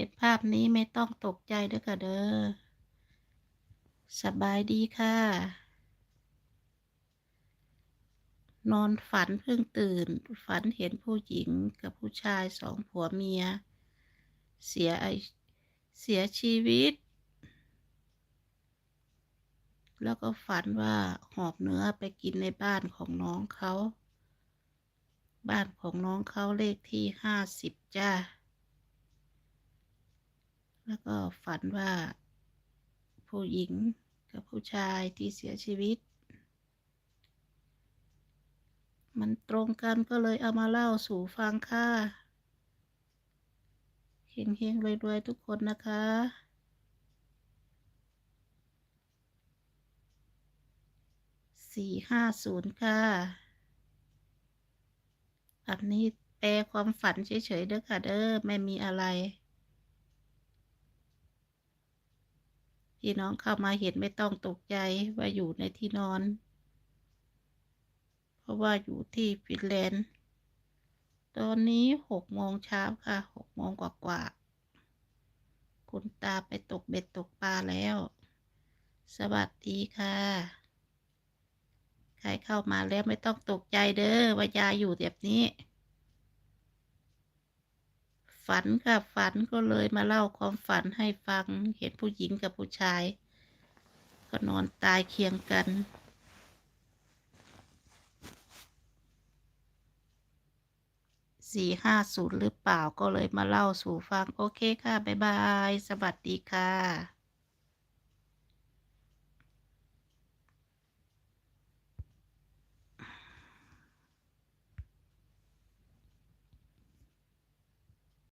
เห็นภาพนี้ไม่ต้องตกใจเด้อค่ะเด้อ สบายดีค่ะ นอนฝันเพิ่งตื่น ฝันเห็นผู้หญิงกับผู้ชายสองผัวเมีย เสียไอเสียชีวิต แล้วก็ฝันว่าหอบเนื้อไปกินในบ้านของน้องเขา บ้านของน้องเขาเลขที่ห้าสิบจ้า แล้วก็ฝันว่า ผู้หญิงกับผู้ชายที่เสียชีวิต มันตรงกันก็เลยเอามาเล่าสู่ฟังค่ะเฮงๆรวยๆทุกคนนะคะสี่ห้าศูนย์ค่ะอันนี้แปลความฝันเฉยๆเด้อค่ะเด้อไม่มีอะไร พี่น้องเข้ามาเห็นไม่ต้องตกใจว่าอยู่ในที่นอน เพราะว่าอยู่ที่ฟินแลนด์ตอนนี้หกโมงเช้าค่ะหกโมงกว่าๆคุณตาไปตกเบ็ดตกปลาแล้ว สวัสดีค่ะ ใครเข้ามาแล้วไม่ต้องตกใจเด้อว่ายายอยู่แบบนี้ ฝันค่ะฝันก็เลยมาเล่าความฝันให้ฟัง เห็นผู้หญิงกับผู้ชาย ก็นอนตายเคียงกัน สี่ห้าศูนย์หรือเปล่าก็เลยมาเล่าสู่ฟัง โอเคค่ะ บ๊ายบาย สวัสดีค่ะ